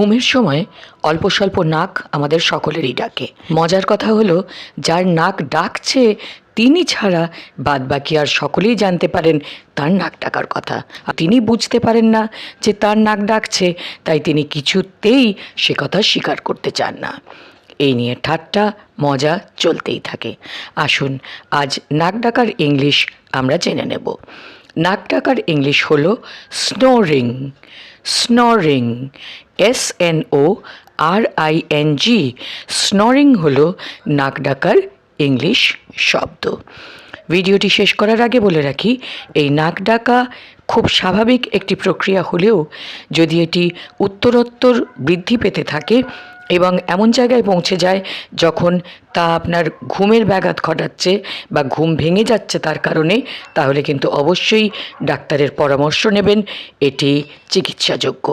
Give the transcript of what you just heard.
ঘুমের সময় অল্প স্বল্প নাক আমাদের সকলেরই ডাকে। মজার কথা হলো, যার নাক ডাকছে, তিনি ছাড়া বাদবাকি আর সকলেই জানতে পারেন তার নাক ডাকার কথা। আর তিনি বুঝতে পারেন না যে তার নাক ডাকছে, তাই তিনি কিছুতেই সে কথা স্বীকার করতে চান না। এই নিয়ে ঠাট্টা, মজা চলতেই থাকে। আসুন, আজ নাক ডাকার ইংলিশ আমরা জেনে নেব। নাক ডাকার ইংলিশ হল snoring snoring S N O R I N G snoring হল নাক ডাকার ইংলিশ শব্দ। ভিডিওটি শেষ করার আগে বলে রাখি, এই নাক ডাকা খুব স্বাভাবিক একটি প্রক্রিয়া হলেও যদি এটি উত্তরোত্তর বৃদ্ধি পেতে থাকে এবং এমন জায়গায় পৌঁছে যায় যখন তা আপনার ঘুমের ব্যাঘাত ঘটাচ্ছে বা ঘুম ভেঙে যাচ্ছে তার কারণে, তাহলে কিন্তু অবশ্যই ডাক্তারের পরামর্শ নেবেন, এটি চিকিৎসাযোগ্য।